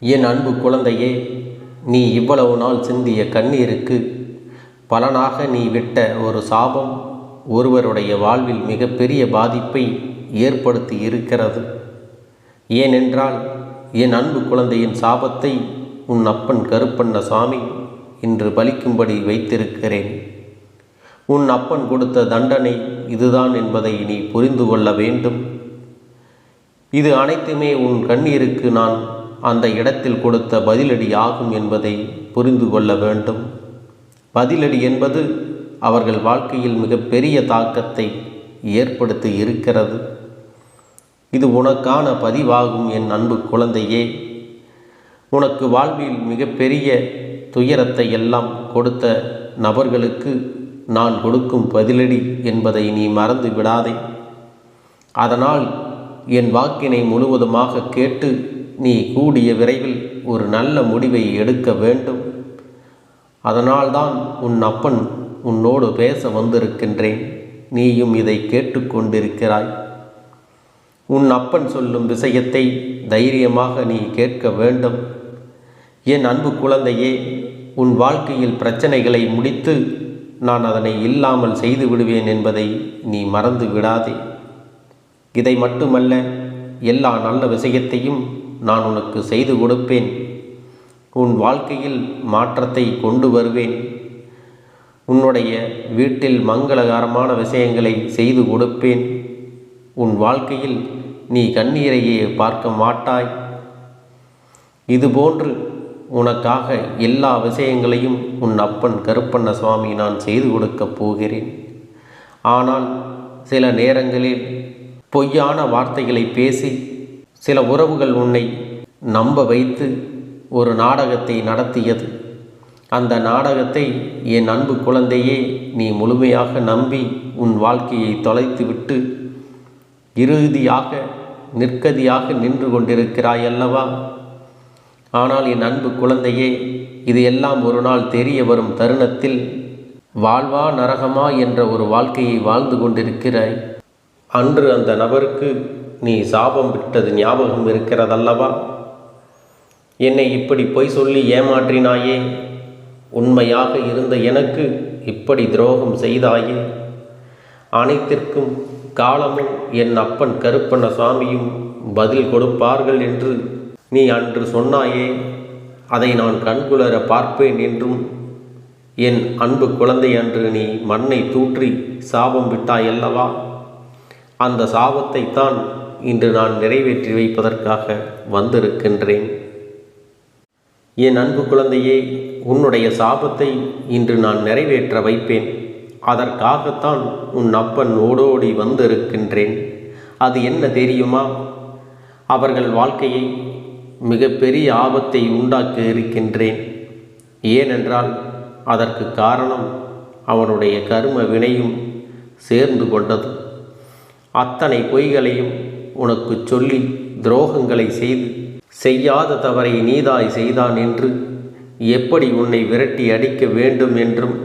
என் அன்பு குழந்தையே நீ இவ்வளவு நாள் சிந்திய கண்ணீருக்கு பலனாக நீ விட்ட ஒரு சாபம் ஒருவருடைய வாழ்வில் மிகப்பெரிய பாதிப்பை ஏற்படுத்தி இருக்கிறது. ஏனென்றால் என் அன்பு குழந்தையின் சாபத்தை உன் அப்பன் கருப்பண்ண சுவாமி இன்று பலிக்கும்படி வைத்திருக்கிறேன். உன் அப்பன் கொடுத்த தண்டனை இதுதான் என்பதை நீ புரிந்து கொள்ள வேண்டும். இது அனைத்துமே உன் கண்ணீருக்கு நான் அந்த இடத்தில் கொடுத்த பதிலடி ஆகும் என்பதை புரிந்து கொள்ள வேண்டும். பதிலடி என்பது அவர்கள் வாழ்க்கையில் மிகப்பெரிய தாக்கத்தை ஏற்படுத்தி இருக்கிறது. இது உனக்கான பதிவாகும் என் அன்பு குழந்தையே. உனக்கு வாழ்வில் மிகப்பெரிய துயரத்தை எல்லாம் கொடுத்த நபர்களுக்கு நான் கொடுக்கும் பதிலடி என்பதை நீ மறந்து விடாதே அதனால் என் வாக்கினை முழுவதுமாக கேட்டு நீ கூடிய விரைவில் ஒரு நல்ல முடிவை எடுக்க வேண்டும். அதனால்தான் உன் அப்பன் உன்னோடு பேச வந்திருக்கின்றேன். நீயும் இதை கேட்டுக்கொண்டிருக்கிறாய். உன் அப்பன் சொல்லும் விஷயத்தை தைரியமாக நீ கேட்க வேண்டும். என் அன்பு குழந்தையே உன் வாழ்க்கையில் பிரச்சனைகளை முடித்து நான் அதனை இல்லாமல் செய்து விடுவேன் என்பதை நீ மறந்து விடாதே. இதை மட்டுமல்ல எல்லா நல்ல விஷயத்தையும் நான் உனக்கு செய்து கொடுப்பேன். உன் வாழ்க்கையில் மாற்றத்தை கொண்டு வருவேன். உன்னுடைய வீட்டில் மங்களகரமான விஷயங்களை செய்து கொடுப்பேன். உன் வாழ்க்கையில் நீ கண்ணீரையே பார்க்க மாட்டாய். இதுபோன்று உனக்காக எல்லா விஷயங்களையும் உன் அப்பன் கருப்பண்ண சுவாமி நான் செய்து கொடுக்கப் போகிறேன். ஆனால் சில நேரங்களில் பொய்யான வார்த்தைகளை பேசி சில உறவுகள் உன்னை நம்ப வைத்து ஒரு நாடகத்தை நடத்தியது. அந்த நாடகத்தை என் அன்பு குழந்தையே நீ முழுமையாக நம்பி உன் வாழ்க்கையை தொலைத்துவிட்டு இறுதியாக நிற்கதியாக நின்று கொண்டிருக்கிறாய் அல்லவா? ஆனால் என் அன்பு குழந்தையே இது எல்லாம் ஒரு நாள் தெரிய வரும் தருணத்தில் வாழ்வா நரகமா என்ற ஒரு வாழ்க்கையை வாழ்ந்து கொண்டிருக்கிறாய். அன்று அந்த நபருக்கு நீ சாபம் விட்டது ஞாபகம் இருக்கிறதல்லவா? என்னை இப்படி பொய் சொல்லி ஏமாற்றினாயே? உண்மையாக இருந்த எனக்கு இப்படி துரோகம் செய்தாயே? அனைத்திற்கும் காலமும் என் அப்பன் கருப்பண்ண சுவாமியும் பதில் கொடுப்பார்கள் என்று நீ அன்று சொன்னாயே? அதை நான் கண்குளர பார்ப்பேன் என்றும் என் அன்பு குழந்தை அன்று நீ மண்ணை தூற்றி சாபம் விட்டாயல்லவா? அந்த சாபத்தை தான் இன்று நான் நிறைவேற்றி வைப்பதற்காக வந்திருக்கின்றேன். என் அன்பு குழந்தையே உன்னுடைய சாபத்தை இன்று நான் நிறைவேற்ற வைப்பேன். அதற்காகத்தான் உன் அப்பன் ஓடோடி வந்திருக்கின்றேன். அது என்ன தெரியுமா? அவர்கள் வாழ்க்கையை மிகப்பெரிய ஆபத்தை உண்டாக்க இருக்கின்றேன். ஏனென்றால் அதற்கு காரணம் அவனுடைய கரும வினையும் சேர்ந்து கொண்டது. அத்தனை பொய்களையும் உனக்கு சொல்லி துரோகங்களை செய்து செய்யாத தவறை நீதாய் செய்தான் என்று எப்படி உன்னை விரட்டி அடிக்க வேண்டும் என்றும்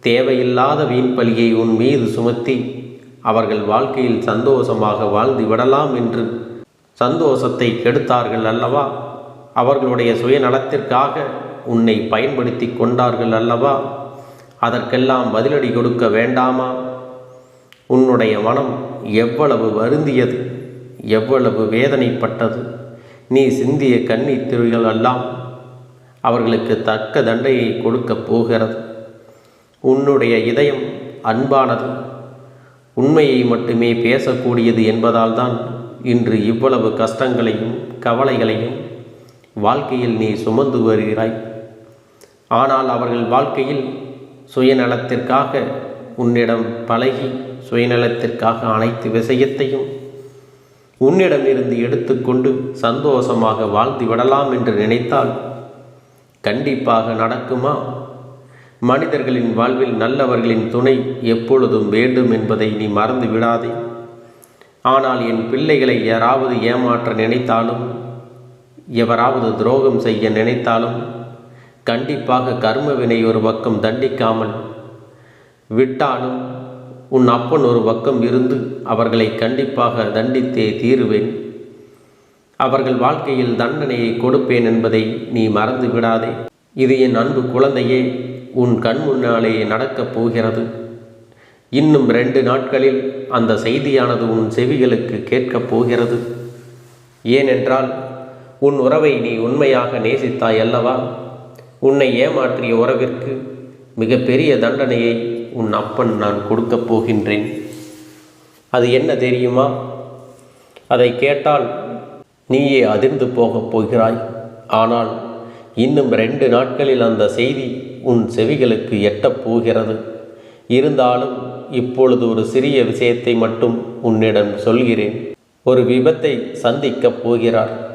தேவையில்லாத வீண்பலியை உன் மீது சுமத்தி அவர்கள் வாழ்க்கையில் சந்தோஷமாக வாழ்ந்து விடலாம் என்று சந்தோஷத்தை கெடுத்தார்கள் அல்லவா? அவர்களுடைய சுயநலத்திற்காக உன்னை பயன்படுத்தி கொண்டார்கள் அல்லவா? அதற்கெல்லாம் பதிலடி கொடுக்க வேண்டாமா? உன்னுடைய மனம் எவ்வளவு வருந்தியது? எவ்வளவு வேதனைப்பட்டது? நீ சிந்திய கண்ணீர் திருவிகள் எல்லாம் அவர்களுக்கு தக்க தண்டையை கொடுக்கப் போகிறது. உன்னுடைய இதயம் அன்பானது. உண்மையை மட்டுமே பேசக்கூடியது என்பதால் தான் இன்று இவ்வளவு கஷ்டங்களையும் கவலைகளையும் வாழ்க்கையில் நீ சுமந்து வருகிறாய். ஆனால் அவர்கள் வாழ்க்கையில் சுயநலத்திற்காக உன்னிடம் பழகி சுயநலத்திற்காக அனைத்து விஷயத்தையும் உன்னிடமிருந்து எடுத்துக்கொண்டு சந்தோஷமாக வாழ்ந்து விடலாம் என்று நினைத்தால் கண்டிப்பாக நடக்குமா? மனிதர்களின் வாழ்வில் நல்லவர்களின் துணை எப்பொழுதும் வேண்டும் என்பதை நீ மறந்து விடாதே. ஆனால் என் பிள்ளைகளை யாராவது ஏமாற்ற நினைத்தாலும் எவராவது துரோகம் செய்ய நினைத்தாலும் கண்டிப்பாக கர்மவினை ஒரு பக்கம் தண்டிக்காமல் விட்டாலும் உன் அப்பன் ஒரு பக்கம் இருந்து அவர்களை கண்டிப்பாக தண்டித்தே தீருவேன். அவர்கள் வாழ்க்கையில் தண்டனையை கொடுப்பேன் என்பதை நீ மறந்து விடாதே. இது என் அன்பு குழந்தையே உன் கண் முன்னாலே நடக்கப் போகிறது. இன்னும் ரெண்டு நாட்களில் அந்த செய்தியானது உன் செவிகளுக்கு கேட்கப் போகிறது. ஏனென்றால் உன் உறவை நீ உண்மையாக நேசித்தாய் அல்லவா? உன்னை ஏமாற்றிய உறவிற்கு மிகப்பெரிய தண்டனையை உன் அப்பன் நான் கொடுக்கப் போகின்றேன். அது என்ன தெரியுமா? அதை கேட்டால் நீயே அதிர்ந்து போகப் போகிறாய். ஆனால் இன்னும் ரெண்டு நாட்களில் அந்த செய்தி உன் செவிகளுக்கு எட்டப் போகிறது. இருந்தாலும் இப்பொழுது ஒரு சிறிய விஷயத்தை மட்டும் உன்னிடம் சொல்கிறேன். ஒரு விபத்தை சந்திக்கப் போகிறார்.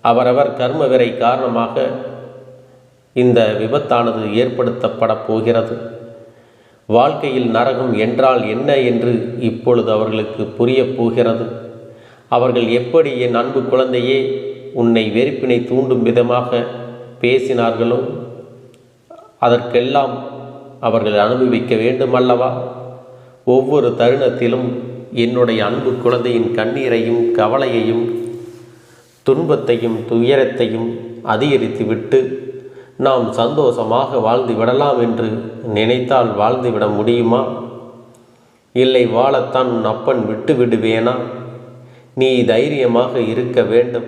அவரவர் கர்மவிரை காரணமாக இந்த விபத்தானது ஏற்படுத்தப்பட போகிறது. வாழ்க்கையில் நரகம் என்றால் என்ன என்று இப்பொழுது அவர்களுக்கு புரியப் போகிறது. அவர்கள் எப்படி என் அன்பு குழந்தையே உன்னை வெறுப்பினை தூண்டும் விதமாக பேசினார்களோ அதற்கெல்லாம் அவர்கள் அனுபவிக்க வேண்டுமல்லவா? ஒவ்வொரு தருணத்திலும் என்னுடைய அன்பு குழந்தையின் கண்ணீரையும் கவலையையும் துன்பத்தையும் துயரத்தையும் அதிகரித்துவிட்டு நாம் சந்தோஷமாக வாழ்ந்து விடலாம் என்று நினைத்தால் வாழ்ந்துவிட முடியுமா? இல்லை வாழத்தான் உன் அப்பன் விட்டு விடுவேனா? நீ தைரியமாக இருக்க வேண்டும்.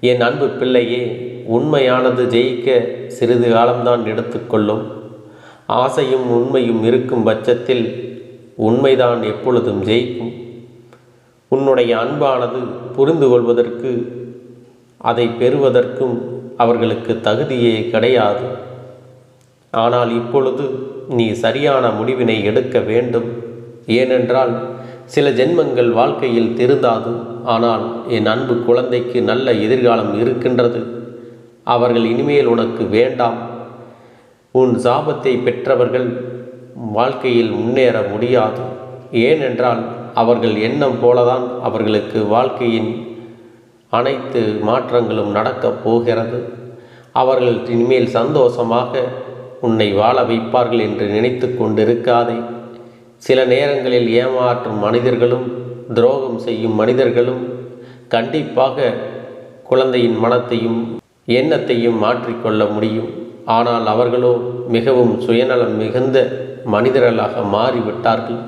என் அன்பு பிள்ளையே உண்மையானது ஜெயிக்க சிறிது காலம்தான் எடுத்துக்கொள்ளும். ஆசையும் உண்மையும் இருக்கும் பட்சத்தில் உண்மைதான் எப்பொழுதும் ஜெயிக்கும். உன்னுடைய அன்பானது புரிந்து கொள்வதற்கு அதை பெறுவதற்கும் அவர்களுக்கு தகுதியே கிடையாது. ஆனால் இப்பொழுது நீ சரியான முடிவினை எடுக்க வேண்டும். ஏனென்றால் சில ஜென்மங்கள் வாழ்க்கையில் திருந்தாது. ஆனால் என் அன்பு குழந்தைக்கு நல்ல எதிர்காலம் இருக்கின்றது. அவர்கள் இனிமேல் உனக்கு வேண்டாம். உன் சாபத்தை பெற்றவர்கள் வாழ்க்கையில் முன்னேற முடியாது. ஏனென்றால் அவர்கள் எண்ணம் போலதான் அவர்களுக்கு வாழ்க்கையின் அனைத்து மாற்றங்களும் நடக்கப் போகிறது. அவர்கள் இனிமேல் சந்தோஷமாக உன்னை வாழ வைப்பார்கள் என்று நினைத்து கொண்டிருக்காதே. சில நேரங்களில் ஏமாற்றும் மனிதர்களும் துரோகம் செய்யும் மனிதர்களும் கண்டிப்பாக குழந்தையின் மனத்தையும் எண்ணத்தையும் மாற்றிக்கொள்ள முடியும். ஆனால் அவர்களோ மிகவும் சுயநலம் மிகுந்த மனிதர்களாக மாறிவிட்டார்கள்.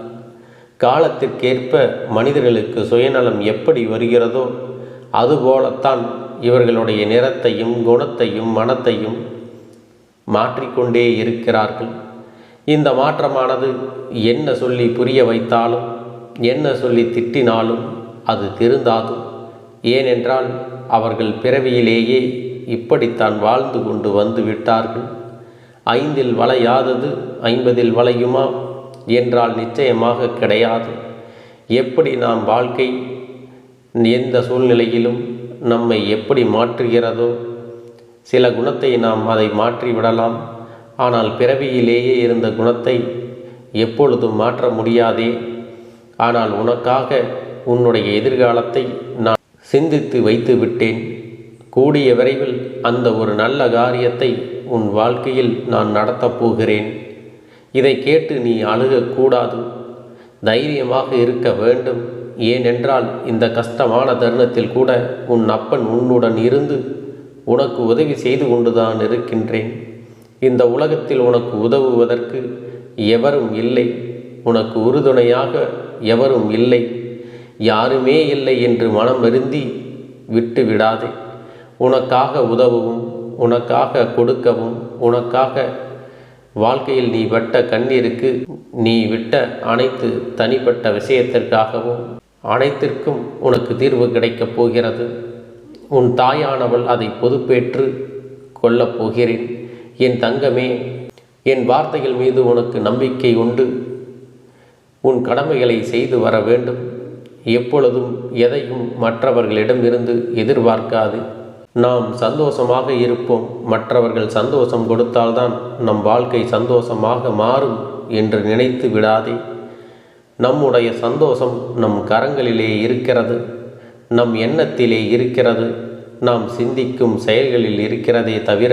காலத்திற்கேற்ப மனிதர்களுக்கு சுயநலம் எப்படி வருகிறதோ அதுபோலத்தான் இவர்களுடைய நிறத்தையும் குணத்தையும் மனத்தையும் மாற்றிக்கொண்டே இருக்கிறார்கள். இந்த மாற்றமானது என்ன சொல்லி புரிய வைத்தாலும் என்ன சொல்லி திட்டினாலும் அது திருந்தாது. ஏனென்றால் அவர்கள் பிறவியிலேயே இப்படித்தான் வாழ்ந்து கொண்டு வந்து விட்டார்கள். ஐந்தில் வளையாதது ஐம்பதில் வளையுமா? என்றால் நிச்சயமாக கிடையாது. எப்படி நாம் வாழ்க்கை எந்த சூழ்நிலையிலும் நம்மை எப்படி மாற்றுகிறதோ சில குணத்தை நாம் அதை மாற்றி விடலாம் ஆனால் பிறவியிலேயே இருந்த குணத்தை எப்பொழுதும் மாற்ற முடியாதே. ஆனால் உனக்காக உன்னுடைய எதிர்காலத்தை நான் சிந்தித்து வைத்து விட்டேன். கூடிய விரைவில் அந்த ஒரு நல்ல காரியத்தை உன் வாழ்க்கையில் நான் நடத்தப் போகிறேன். இதை கேட்டு நீ அழுகக்கூடாது. தைரியமாக இருக்க வேண்டும். ஏனென்றால் இந்த கஷ்டமான தருணத்தில் கூட உன் அப்பன் உன்னுடன் இருந்து உனக்கு உதவி செய்து கொண்டுதான் இருக்கின்றேன். இந்த உலகத்தில் உனக்கு உதவுவதற்கு எவரும் இல்லை. உனக்கு உறுதுணையாக எவரும் இல்லை. யாருமே இல்லை என்று மனம் வருந்தி விட்டு விடாதே. உனக்காக உதவவும் உனக்காக கொடுக்கவும் உனக்காக வாழ்க்கையில் நீ வட்ட கண்ணீருக்கு நீ விட்ட அனைத்து தனிப்பட்ட விஷயத்திற்காகவும் அனைத்திற்கும் உனக்கு தீர்வு கிடைக்கப் போகிறது. உன் தாயானவள் அதை பொறுப்பேற்று கொள்ளப் போகிறேன். என் தங்கமே என் வார்த்தைகள் மீது உனக்கு நம்பிக்கை உண்டு. உன் கடமைகளை செய்து வர வேண்டும். எப்பொழுதும் எதையும் மற்றவர்களிடமிருந்து எதிர்பார்க்காது. நாம் சந்தோஷமாக இருப்போம். மற்றவர்கள் சந்தோஷம் கொடுத்தால்தான் நம் வாழ்க்கை சந்தோஷமாக மாறும் என்று நினைத்து விடாதே. நம்முடைய சந்தோஷம் நம் கரங்களிலே இருக்கிறது நம் எண்ணத்திலே இருக்கிறது நாம் சிந்திக்கும் செயல்களில் இருக்கிறதே தவிர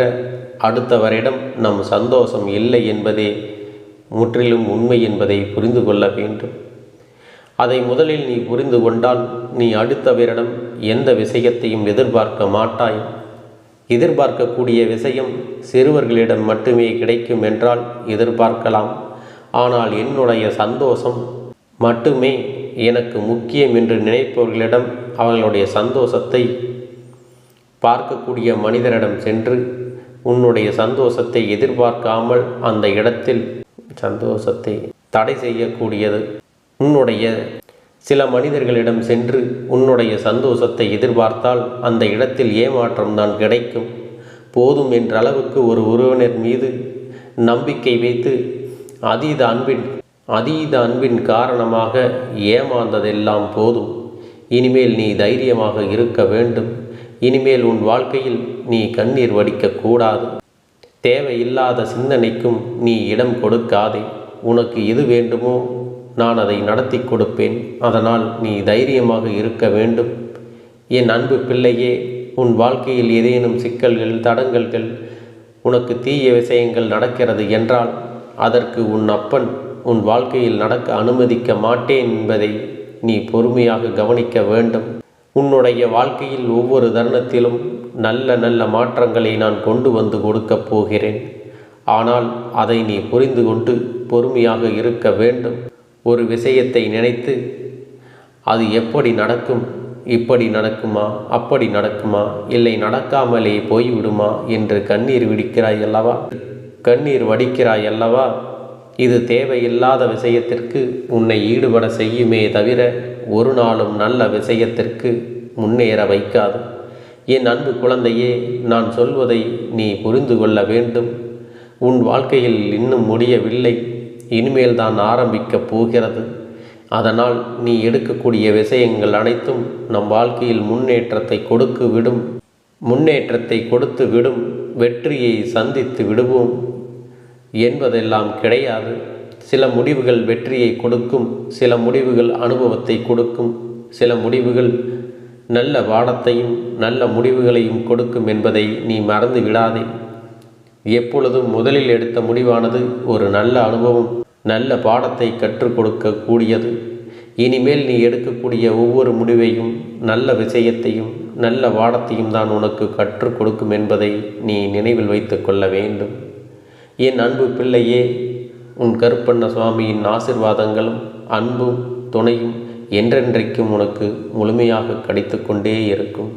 அடுத்தவரிடம் நம் சந்தோஷம் இல்லை என்பதே முற்றிலும் உண்மை என்பதை புரிந்து கொள்ள வேண்டும். அதை முதலில் நீ புரிந்து கொண்டால் நீ அடுத்தவரிடம் எந்த விஷயத்தையும் எதிர்பார்க்க மாட்டாய். எதிர்பார்க்கக்கூடிய விஷயம் சிறுவர்களிடம் மட்டுமே கிடைக்கும் என்றால் எதிர்பார்க்கலாம். ஆனால் என்னுடைய சந்தோஷம் மட்டுமே எனக்கு முக்கியம் என்று நினைப்பவர்களிடம் அவர்களுடைய சந்தோஷத்தை பார்க்கக்கூடிய மனிதரிடம் சென்று உன்னுடைய சந்தோஷத்தை எதிர்பார்க்காமல் அந்த இடத்தில் சந்தோஷத்தை தடை செய்யக்கூடியது. உன்னுடைய சில மனிதர்களிடம் சென்று உன்னுடைய சந்தோஷத்தை எதிர்பார்த்தால் அந்த இடத்தில் ஏமாற்றம் தான் கிடைக்கும். போதும் என்ற அளவுக்கு ஒரு உறவினர் மீது நம்பிக்கை வைத்து அதீத அன்பின் அதீத அன்பின் காரணமாக ஏமாந்ததெல்லாம் போதும். இனிமேல் நீ தைரியமாக இருக்க வேண்டும். இனிமேல் உன் வாழ்க்கையில் நீ கண்ணீர் வடிக்கக்கூடாது தேவையில்லாத சிந்தனைக்கும் நீ இடம் கொடுக்காதே. உனக்கு எது வேண்டுமோ நான் அதை நடத்தி கொடுப்பேன். அதனால் நீ தைரியமாக இருக்க வேண்டும். என் அன்பு பிள்ளையே உன் வாழ்க்கையில் ஏதேனும் சிக்கல்கள் தடங்கல்கள் உனக்கு தீய விஷயங்கள் நடக்கிறது என்றால் அதற்கு உன் அப்பன் உன் வாழ்க்கையில் நடக்க அனுமதிக்க மாட்டேன் என்பதை நீ பொறுமையாக கவனிக்க வேண்டும். உன்னுடைய வாழ்க்கையில் ஒவ்வொரு தருணத்திலும் நல்ல நல்ல மாற்றங்களை நான் கொண்டு வந்து கொடுக்கப் போகிறேன். ஆனால் அதை நீ புரிந்து கொண்டு பொறுமையாக இருக்க வேண்டும். ஒரு விஷயத்தை நினைத்து அது எப்படி நடக்கும்? இப்படி நடக்குமா? அப்படி நடக்குமா? இல்லை நடக்காமலே போய்விடுமா? என்று கண்ணீர் விடிக்கிறாய் அல்லவா? கண்ணீர் வடிக்கிறாய் அல்லவா? இது தேவையில்லாத விஷயத்திற்கு உன்னை ஈடுபட செய்யுமே தவிர ஒரு நாளும் நல்ல விஷயத்திற்கு முன்னேற வைக்காது. என் அன்பு குழந்தையே நான் சொல்வதை நீ புரிந்து கொள்ள வேண்டும். உன் வாழ்க்கையில் இன்னும் முடியவில்லை. இனிமேல் தான் ஆரம்பிக்கப் போகிறது. அதனால் நீ எடுக்கக்கூடிய விஷயங்கள் அனைத்தும் நம் வாழ்க்கையில் முன்னேற்றத்தை கொடுக்கு விடும். முன்னேற்றத்தை கொடுத்து விடும். வெற்றியை சந்தித்து விடுவோம். என்பதெல்லாம் கிடையாது. சில முடிவுகள் வெற்றியை கொடுக்கும் சில முடிவுகள் அனுபவத்தை கொடுக்கும் சில முடிவுகள் நல்ல பாடத்தையும் நல்ல முடிவுகளையும் கொடுக்கும் என்பதை நீ மறந்து விடாதே. எப்பொழுதும் முதலில் எடுத்த முடிவானது ஒரு நல்ல அனுபவம் நல்ல பாடத்தை கற்றுக் கொடுக்கக்கூடியது. இனிமேல் நீ எடுக்கக்கூடிய ஒவ்வொரு முடிவையும் நல்ல விஷயத்தையும் நல்ல பாடத்தையும் தான் உனக்கு கற்றுக் கொடுக்கும் என்பதை நீ நினைவில் வைத்து கொள்ள வேண்டும். என் அன்பு பிள்ளையே உன் கருப்பண்ண சுவாமியின் ஆசிர்வாதங்களும் அன்பும் துணையும் என்றென்றைக்கும் உனக்கு முழுமையாக கிடைத்து கொண்டே இருக்கும்.